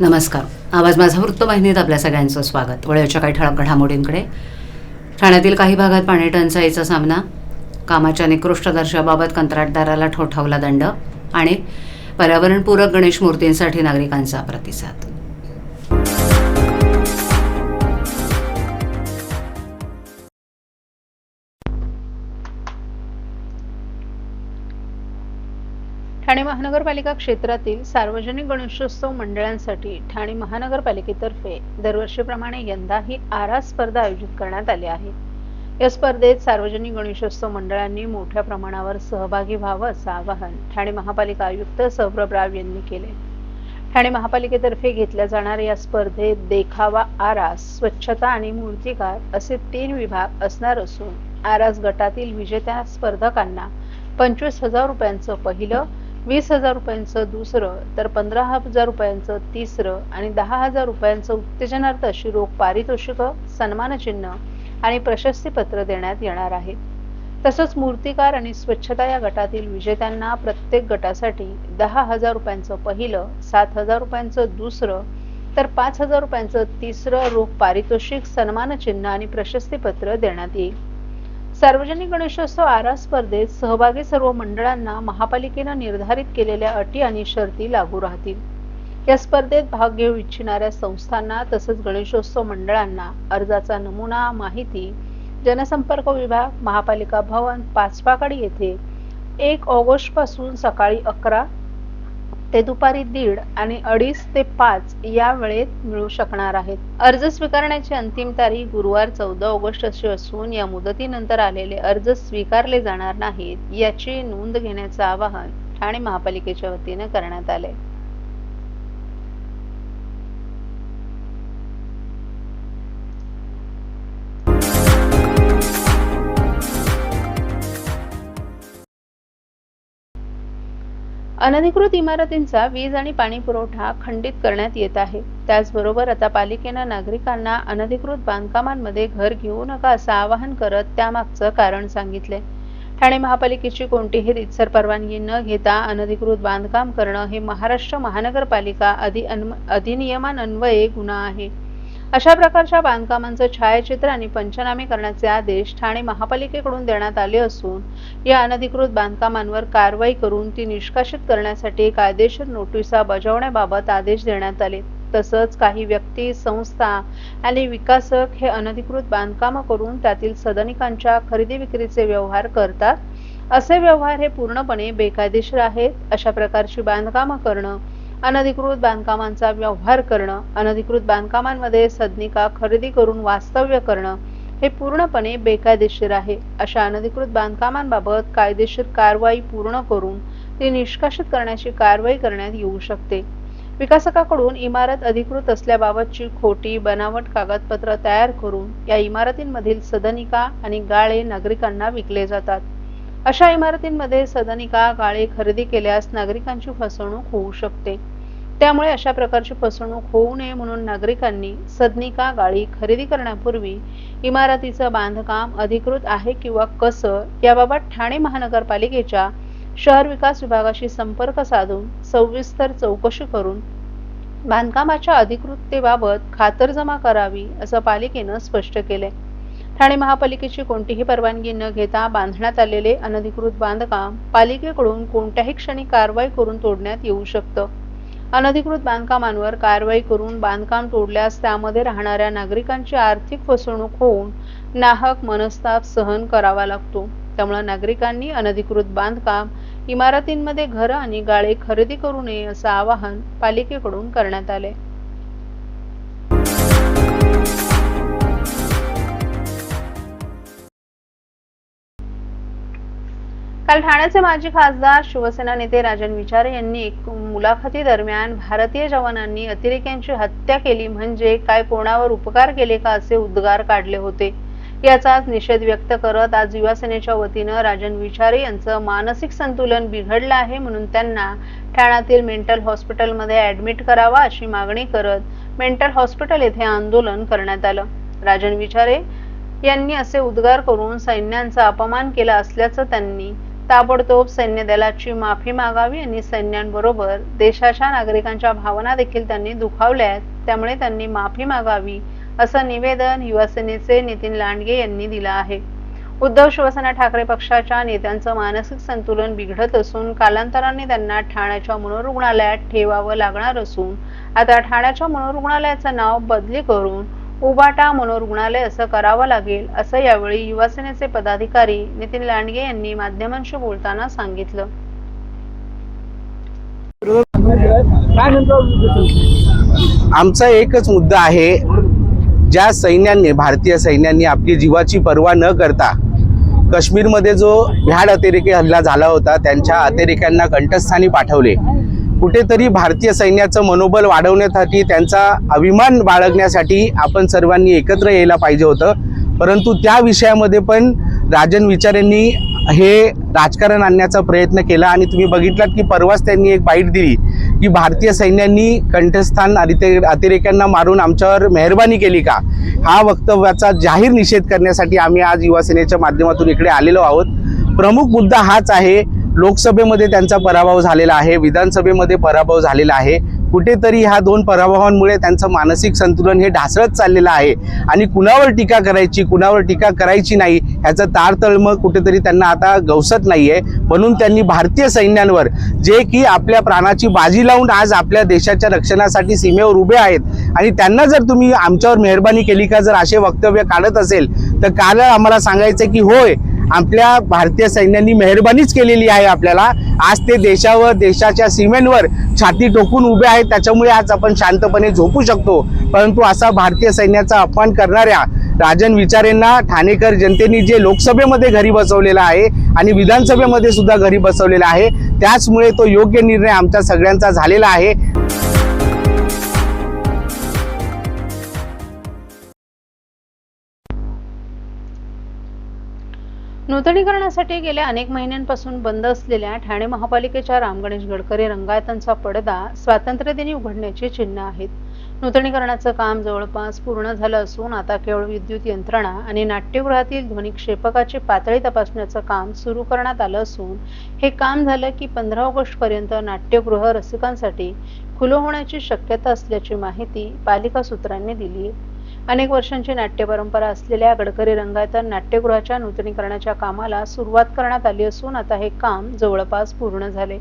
नमस्कार. आवाज माझा वृत्तवाहिनीत आपल्या सगळ्यांचं स्वागत. वळ्याच्या काही ठळक घडामोडींकडे. ठाण्यातील काही भागात पाणी टंचाईचा सामना. कामाच्या निकृष्ट दर्जाबाबत कंत्राटदाराला ठोठावला दंड आणि पर्यावरणपूरक गणेश मूर्तींसाठी नागरिकांचा प्रतिसाद. ठाणे महानगरपालिका क्षेत्रातील सार्वजनिक गणेशोत्सव मंडळांसाठी ठाणे महानगरपालिकेतर्फे दरवर्षीप्रमाणे यंदाही आरा स्पर्धा आयोजित करण्यात आली आहे. या स्पर्धेत सार्वजनिक गणेशोत्सव मंडळांनी मोठ्या प्रमाणावर सहभागी व्हावं असं आवाहन ठाणे महापालिका आयुक्त सौरभ राव यांनी केले. ठाणे महापालिकेतर्फे घेतल्या जाणाऱ्या या स्पर्धेत देखावा आरास स्वच्छता आणि मूर्तिकार असे तीन विभाग असणार असून आरास गटातील विजेत्या स्पर्धकांना पंचवीस हजार रुपयांचं पहिलं वीस हजार रुपयांचं दुसरं तर पंधरा हजार रुपयांचं तिसरं आणि दहा हजार रुपयांचं उत्तेजनार्थ अशी रोख पारितोषिकं सन्मानचिन्ह आणि प्रशस्तीपत्र देण्यात येणार आहेत तसंच मूर्तिकार आणि स्वच्छता या गटातील विजेत्यांना प्रत्येक गटासाठी दहा हजार रुपयांचं पहिलं सात हजार रुपयांचं दुसरं तर पाच हजार रुपयांचं तिसरं रोख पारितोषिक सन्मानचिन्ह आणि प्रशस्तीपत्र देण्यात येईल. सार्वजनिक गणेशोत्सव आरा स्पर्धेत सहभागी सर्व मंडळांना महापालिकेनं निर्धारित केलेल्या अटी आणि शर्ती लागू राहतील. या स्पर्धेत भाग घेऊ इच्छिणाऱ्या संस्थांना तसंच गणेशोत्सव मंडळांना अर्जाचा नमुना माहिती जनसंपर्क विभाग महापालिका भवन पाचपाकडी येथे एक ऑगस्टपासून सकाळी अकरा ते दुपारी दीड आणि अडीच ते पाच या वेळेत मिळू शकणार आहेत. अर्ज स्वीकारण्याची अंतिम तारीख गुरुवार चौदा ऑगस्ट अशी असून या मुदतीनंतर आलेले अर्ज स्वीकारले जाणार नाहीत याची नोंद घेण्याचं आवाहन ठाणे महापालिकेच्या वतीनं करण्यात आले अनधिकृत इमारतींचा वीज आणि पाणी पुरवठा खंडित करण्यात येत आहे. त्याचबरोबर आता पालिकेनं नागरिकांना अनधिकृत बांधकामांमध्ये घर घेऊ नका असं आवाहन करत त्यामागचं कारण सांगितले ठाणे महापालिकेची कोणतीही रितसर परवानगी न घेता अनधिकृत बांधकाम करणं हे महाराष्ट्र महानगरपालिका अधि अधिनियमान्वये गुन्हा आहे. अशा प्रकारच्या बांधकामांचं छायाचित्र आणि पंचनामे करण्याचे आदेश ठाणे महापालिकेकडून देण्यात आले असून या अनधिकृत बांधकामांवर कारवाई करून ती निष्कासित करण्यासाठी कायदेशीर नोटिसा बजावण्याबाबत आदेश देण्यात आले. तसंच काही व्यक्ती संस्था आणि विकासक हे अनधिकृत बांधकामं करून त्यातील सदनिकांच्या खरेदी विक्रीचे व्यवहार करतात. असे व्यवहार हे पूर्णपणे बेकायदेशीर आहेत. अशा प्रकारची बांधकामं करणं अनधिकृत बांधकामांचा व्यवहार करणं अनधिकृत बांधकामांमध्ये सदनिका खरेदी करून वास्तव्य करणं हे पूर्णपणे बेकायदेशीर आहे. अशा अनधिकृत बांधकामांबाबत कायदेशीर कारवाई पूर्ण करून ती निष्कासित करण्याची कारवाई करण्यात येऊ शकते. विकासकाकडून इमारत अधिकृत असल्याबाबतची खोटी बनावट कागदपत्र तयार करून या इमारतींमधील सदनिका आणि गाळे नागरिकांना विकले जातात. अशा इमारतींमध्ये सदनिका गाळे खरेदी केल्यास नागरिकांची फसवणूक होऊ शकते. त्यामुळे अशा प्रकारची फसवणूक होऊ नये म्हणून नागरिकांनी सदनिका गाळी खरेदी करण्यापूर्वी इमारतीचं बांधकाम अधिकृत आहे किंवा कसं याबाबत ठाणे महानगरपालिकेच्या शहर विकास विभागाशी संपर्क साधून सविस्तर चौकशी करून बांधकामाच्या अधिकृततेबाबत खातरजमा करावी असं पालिकेनं स्पष्ट केले ठाणे महापालिकेची कोणतीही परवानगी न घेता बांधण्यात आलेले अनधिकृत बांधकाम पालिकेकडून कोणत्याही क्षणी कारवाई करून तोडण्यात येऊ शकतं. अनधिकृत बांधकामांवर कारवाई करून बांधकाम तोडल्यास त्यामध्ये राहणाऱ्या नागरिकांची आर्थिक फसवणूक होऊन नाहक मनस्ताप सहन करावा लागतो. त्यामुळे नागरिकांनी अनधिकृत बांधकाम इमारतींमध्ये घरं आणि गाळे खरेदी करू नये असं आवाहन पालिकेकडून करण्यात आले. काल ठाण्याचे माजी खासदार शिवसेना नेते राजन विचारे यांनी एक मुलाखती दरम्यान भारतीय जवानांनी अतिरेक्यांची हत्या केली म्हणजे काय कोणावर उपकार केले का असे उद्गार काढले होते. याचाच निषेध व्यक्त करत आज युवासेनेच्या वतीनं राजन विचारे यांचं मानसिक संतुलन बिघडलं आहे म्हणून त्यांना ठाण्यातील मेंटल हॉस्पिटलमध्ये ऍडमिट करावा अशी मागणी करत मेंटल हॉस्पिटल येथे आंदोलन करण्यात आलं. राजन विचारे यांनी असे उद्गार करून सैन्यांचा अपमान केला असल्याचं त्यांनी ताबडतोब सैन्य दलाची माफी मागावी आणि सैन्यांबरोबर देशाच्या नागरिकांच्या भावना देखील त्यांनी दुखावल्या आहेत त्यामुळे त्यांनी माफी मागावी असं निवेदन युवासेनेचे नितीन लांडगे यांनी दिलं आहे. उद्धव शिवसेना ठाकरे पक्षाच्या नेत्यांचं मानसिक संतुलन बिघडत असून कालांतराने त्यांना ठाण्याच्या मनोरुग्णालयात ठेवावं लागणार असून आता ठाण्याच्या मनोरुग्णालयाचं नाव बदली करून उबाटा मनोरुग्णालय असं करावं लागेल असं यावेळी युवासेनेचे पदाधिकारी नितीन लांडगे यांनी माध्यमांशी बोलताना सांगितलं. आमचा एकच मुद्दा आहे ज्या सैन्याने भारतीय सैन्यांनी आपली जीवाची पर्वा न करता काश्मीरमध्ये जो भ्याड अतिरेकी हल्ला झाला होता त्यांच्या अतिरेक्यांना कंठस्थानी पाठवले. कुठेतरी भारतीय सैन्याचं मनोबल वाढवण्यासाठी त्यांचा अभिमान बाळगण्यासाठी आपण सर्वांनी एकत्र यायला पाहिजे होतं. परंतु त्या विषयामध्ये पण राजन विचारेंनी हे राजकारण आणण्याचा प्रयत्न केला आणि तुम्ही बघितलात की परवाच त्यांनी एक बाईट दिली की भारतीय सैन्यांनी कंठस्थान अतिरे अतिरेक्यांना मारून आमच्यावर मेहरबानी केली का? हा वक्तव्याचा जाहीर निषेध करण्यासाठी आम्ही आज युवासेनेच्या माध्यमातून इकडे आलेलो आहोत. प्रमुख मुद्दा हाच आहे लोकसभेमध्ये त्यांचा पराभव झालेला आहे विधानसभेमध्ये पराभव झालेला आहे. कुठेतरी ह्या दोन पराभवांमुळे त्यांचं मानसिक संतुलन हे ढासळत चाललेलं आहे. आणि कुणावर टीका करायची कुणावर टीका करायची नाही ह्याचं तारतळमळ कुठेतरी त्यांना आता गवसत नाही आहे म्हणून त्यांनी भारतीय सैन्यांवर जे की आपल्या प्राणाची बाजी लावून आज आपल्या देशाच्या रक्षणासाठी सीमेवर उभे आहेत. आणि त्यांना जर तुम्ही आमच्यावर मेहरबानी केली का जर असे वक्तव्य काढत असेल तर काल आम्हाला सांगायचं की होय आपल्या भारतीय सैन्यांनी मेहरबानीच केलेली आहे आपल्याला. आज ते देशावर देशाच्या सीमेंवर छाती टोकून उभे आहेत. त्याच्यामुळे आज आपण शांतपणे झोपू शकतो. परंतु असा भारतीय सैन्याचा अपमान करणाऱ्या राजन विचारेंना ठाणेकर जनतेने जे लोकसभेमध्ये घरी बसवलेलं आहे आणि विधानसभेमध्ये सुद्धा घरी बसवलेलं आहे त्याचमुळे तो योग्य निर्णय आमच्या सगळ्यांचा झालेला आहे. नूतनीकरणासाठी गेल्या अनेक महिन्यांपासून बंद असलेल्या ठाणे महापालिकेच्या रामगणेश गडकरी रंगायतांचा पडदा स्वातंत्र्यदिनी उघडण्याची चिन्ह आहेत. नूतनीकरणाचं काम जवळपास पूर्ण झालं असून आता केवळ विद्युत यंत्रणा आणि नाट्यगृहातील ध्वनिक्षेपकाची पातळी तपासण्याचं काम सुरू करण्यात आलं असून हे काम झालं की पंधरा ऑगस्ट पर्यंत नाट्यगृह रसिकांसाठी खुलं होण्याची शक्यता असल्याची माहिती पालिका सूत्रांनी दिली आहे. अनेक वर्षांची नाट्य परंपरा असलेल्या गडकरी रंगायतन नाट्यगृहाच्या नूतनीकरणाच्या कामाला सुरुवात करण्यात आली असून आता हे काम जवळपास पूर्ण झाले.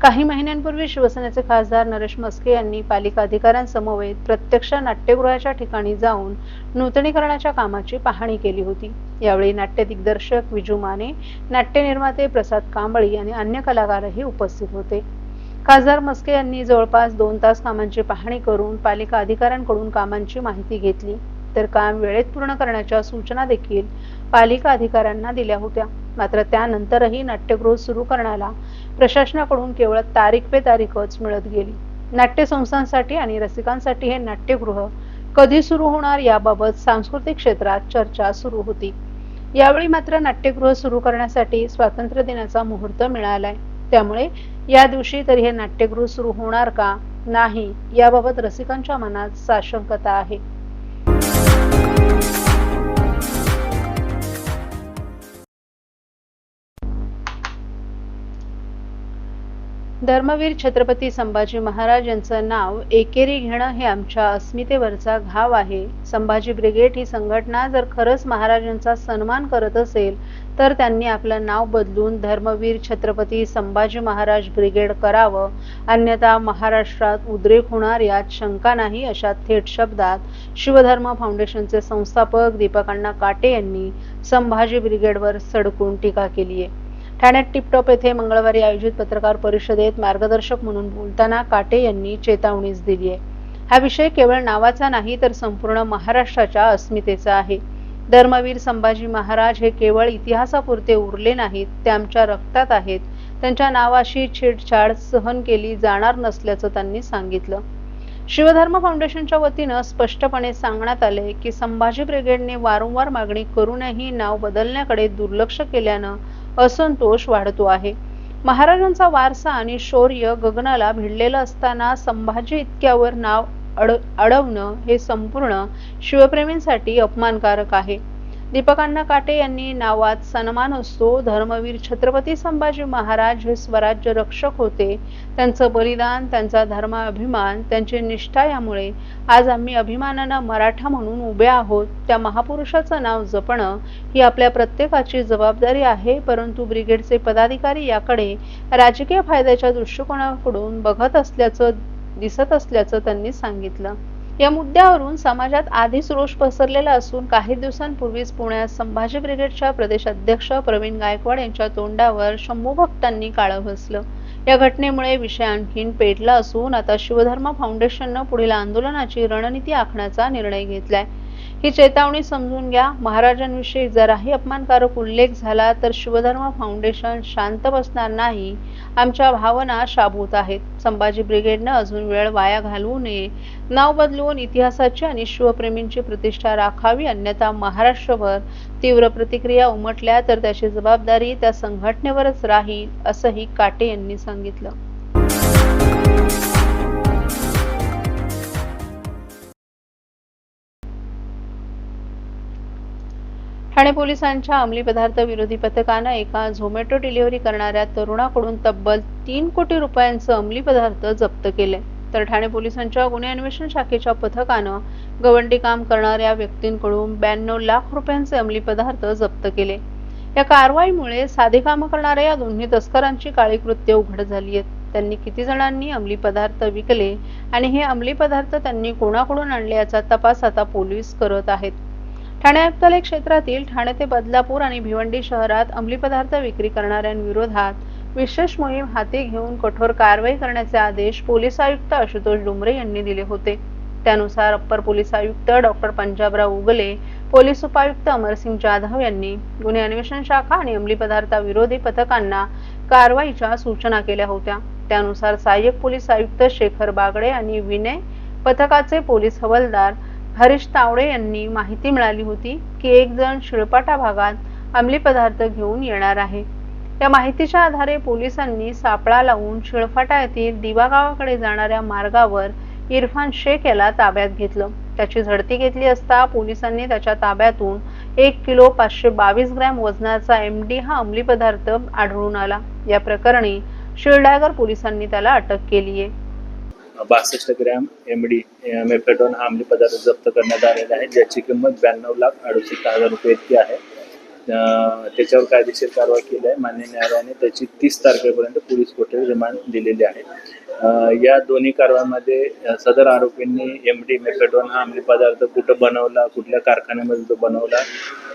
काही महिन्यांपूर्वी शिवसेनेचे खासदार नरेश मस्के यांनी पालिका अधिकाऱ्यांसमवेत प्रत्यक्ष नाट्यगृहाच्या ठिकाणी जाऊन नूतनीकरणाच्या कामाची पाहणी केली होती. यावेळी नाट्य दिग्दर्शक विजू माने नाट्य निर्माते प्रसाद कांबळी आणि अन्य कलाकारही उपस्थित होते. खासदार मस्के यांनी जवळपास दोन तास कामांची पाहणी करून पालिका अधिकाऱ्यांकडून कामांची माहिती घेतली. तर काम वेळेत पूर्ण करण्याच्या सूचना देखील पालिका अधिकाऱ्यांना दिल्या होत्या. मात्र त्यानंतरही नाट्यगृह सुरू करण्याला प्रशासनाकडून केवळ तारीख पे तारीखच मिळत गेली. नाट्यसंस्थांसाठी आणि रसिकांसाठी हे नाट्यगृह कधी सुरू होणार याबाबत सांस्कृतिक क्षेत्रात चर्चा सुरू होती. यावेळी मात्र नाट्यगृह सुरू करण्यासाठी स्वातंत्र्य दिनाचा मुहूर्त मिळालाय. त्यामुळे या दिवशी तरी हे नाट्यगृह सुरू होणार का? नाही याबाबत रसिकांच्या मनात साशंकता आहे. धर्मवीर छत्रपती संभाजी महाराज यांचं नाव एकेरी घेणं हे आमच्या अस्मितेवरचा घाव आहे. संभाजी ब्रिगेड ही संघटना जर खरंच महाराजांचा सन्मान करत असेल तर त्यांनी आपलं नाव बदलून धर्मवीर छत्रपती संभाजी महाराज ब्रिगेड करावं. अन्यथा महाराष्ट्रात उद्रेक होणार यात शंका नाही अशा थेट शब्दात शिवधर्म फाउंडेशनचे संस्थापक दीपकांना काटे यांनी संभाजी ब्रिगेडवर सडकून टीका केली आहे ठाण्यात टिपटॉप येथे मंगळवारी आयोजित पत्रकार परिषदेत मार्गदर्शक म्हणून बोलताना काटे यांनी चेतावणीच दिली आहे. हा विषय केवळ नावाचा नाही तर संपूर्ण महाराष्ट्राच्या अस्मितेचा आहे. धर्मवीर संभाजी महाराज हे केवळ इतिहासापुरते उरले नाहीत ते आमच्या रक्तात आहेत. त्यांच्या नावाशी छेडछाड सहन केली जाणार नसल्याचं त्यांनी सांगितलं. शिवधर्म फाउंडेशनच्या वतीनं स्पष्टपणे सांगण्यात आले की संभाजी ब्रिगेडने वारंवार मागणी करूनही नाव बदलण्याकडे दुर्लक्ष केल्यानं असंतोष वाढतो आहे. महाराजांचा वारसा आणि शौर्य गगनाला भिडलेलं असताना संभाजी इतक्यावर नाव अड अडवणं हे संपूर्ण शिवप्रेमींसाठी अपमानकारक आहे. दीपकांना काटे यांनी नावात सन्मान असतो. धर्मवीर छत्रपती संभाजी महाराज हे स्वराज्य रक्षक होते. त्यांचं बलिदान त्यांचा धर्माभिमान त्यांची निष्ठा यामुळे आज आम्ही अभिमानानं मराठा म्हणून उभे आहोत. त्या महापुरुषाचं नाव जपणं ही आपल्या प्रत्येकाची जबाबदारी आहे. परंतु ब्रिगेडचे पदाधिकारी याकडे राजकीय फायद्याच्या दृष्टिकोनाकडून बघत असल्याचं दिसत असल्याचं त्यांनी सांगितलं. या मुद्द्यावरून समाजात आधीच रोष पसरलेला असून काही दिवसांपूर्वीच पुण्यात संभाजी ब्रिगेडच्या प्रदेश अध्यक्ष प्रवीण गायकवाड यांच्या तोंडावर शंभू भक्तांनी काळं भसलं या घटनेमुळे विषय आणखीन पेटला असून आता शिवधर्म फाउंडेशननं पुढील आंदोलनाची रणनीती आखण्याचा निर्णय घेतलाय. ही चेतावणी समजून घ्या. महाराजांविषयी जराही अपमानकारक उल्लेख झाला तर शिवधर्म फाउंडेशन शांत बसणार नाही. आमच्या भावना शाबूत आहेत. संभाजी ब्रिगेडनं अजून वेळ वाया घालवू नये. नाव बदलवून इतिहासाची आणि शिवप्रेमींची प्रतिष्ठा राखावी अन्यथा महाराष्ट्रभर तीव्र प्रतिक्रिया उमटल्या तर त्याची जबाबदारी त्या संघटनेवरच राहील असंही काटे यांनी सांगितलं. ठाणे पोलिसांच्या अंमली पदार्थ विरोधी पथकानं एका झोमॅटो डिलिव्हरी करणाऱ्या तरुणाकडून तब्बल तीन कोटी रुपयांचं अंमली पदार्थ जप्त केले. तर ठाणे पोलिसांच्या गुन्हे अन्वेषण शाखेच्या पथकानं गवंडी काम करणाऱ्या व्यक्तींकडून ब्याण्णव लाख रुपयांचे अंमली पदार्थ जप्त केले. या कारवाईमुळे साधे कामं करणाऱ्या या दोन्ही तस्करांची काळी कृत्य उघड झाली आहेत. त्यांनी किती जणांनी अंमली पदार्थ विकले आणि हे अंमली पदार्थ त्यांनी कोणाकडून आणले याचा तपास आता पोलीस करत आहेत. ठाणे आयुक्तालय क्षेत्रातील ठाणे ते बदलापूर आणि भिवंडी शहरात अंमली पदार्थ विक्री करणाऱ्यांविरोधात विशेष मोहीम हाती घेऊन कठोर कारवाई करण्याचे आदेश पोलीस आयुक्त आशुतोष डुमरे यांनी दिले होते. त्यानुसार अप्पर पोलीस आयुक्त डॉक्टर पंजाबराव उगले पोलीस उपायुक्त अमरसिंग जाधव यांनी गुन्हे अन्वेषण शाखा आणि अंमली पदार्थाविरोधी पथकांना कारवाईच्या सूचना केल्या होत्या. त्यानुसार सहाय्यक पोलीस आयुक्त शेखर बागडे आणि विनय पथकाचे पोलीस हवालदार हरीश तावडे यांनी माहिती मिळाली होती की एक जण शिळपाटा भागात अंमली पदार्थ घेऊन येणार आहे. या माहितीच्या आधारे पोलिसांनी सापळा लावून शिळफाटा येथील दिवा गावाकडे जाणाऱ्या मार्गावर इरफान शेख याला ताब्यात घेतलं. त्याची झडती घेतली असता पोलिसांनी त्याच्या ताब्यातून एक किलो पाचशे बावीस ग्रॅम वजनाचा एम डी हा अंमली पदार्थ आढळून आला. या प्रकरणी शिरडागर पोलिसांनी त्याला अटक केली आहे बासष्ट ग्रॅम एम डी मेफेडॉन हा अंमली पदार्थ जप्त करण्यात आलेला आहे ज्याची किंमत ब्याण्णव लाख अडुसष्ट हजार रुपये इतकी आहे. त्याच्यावर कायदेशीर कारवाई केली आहे. मान्य न्यायालयाने त्याची तीस तारखेपर्यंत पोलीस कोठडी रिमांड दिलेली आहे. या दोन्ही कारवाईमध्ये सदर आरोपींनी एम डी मेफेटॉन हा अंमली पदार्थ कुठं बनवला कुठल्या कारखान्यामध्ये तो बनवला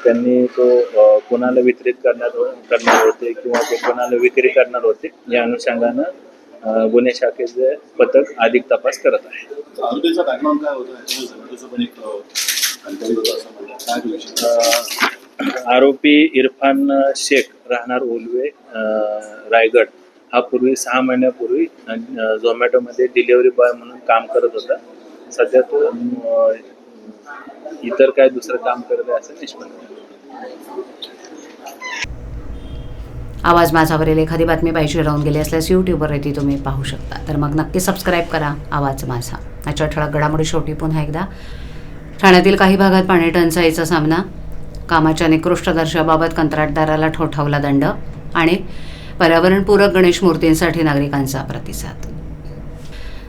त्यांनी तो कोणाला वितरित करण्यात करणार होते किंवा ते कोणाला विक्री करणार होते या अनुषंगानं गुन्हे शाखेचे पथक अधिक तपास करत आहे. आरोपी इरफान शेख राहणार ओलवे रायगड. हा पूर्वी सहा महिन्यापूर्वी झोमॅटोमध्ये डिलिव्हरी बॉय म्हणून काम करत होता. सध्या तो इतर काय दुसरं काम करत आहे असं निष्पन्न. आवाज माझावरील एखादी बातमी पाहिजे राहून गेली असल्यास यूट्यूबवर ती तुम्ही पाहू शकता. तर मग नक्की सबस्क्राईब करा. आवाज माझा. याच्या ठळक घडामोडी शेवटी पुन्हा एकदा. ठाण्यातील काही भागात पाणी टंचाईचा सामना. कामाच्या निकृष्ट दर्जाबाबत कंत्राटदाराला ठोठावला दंड आणि पर्यावरणपूरक गणेश मूर्तींसाठी नागरिकांचा प्रतिसाद.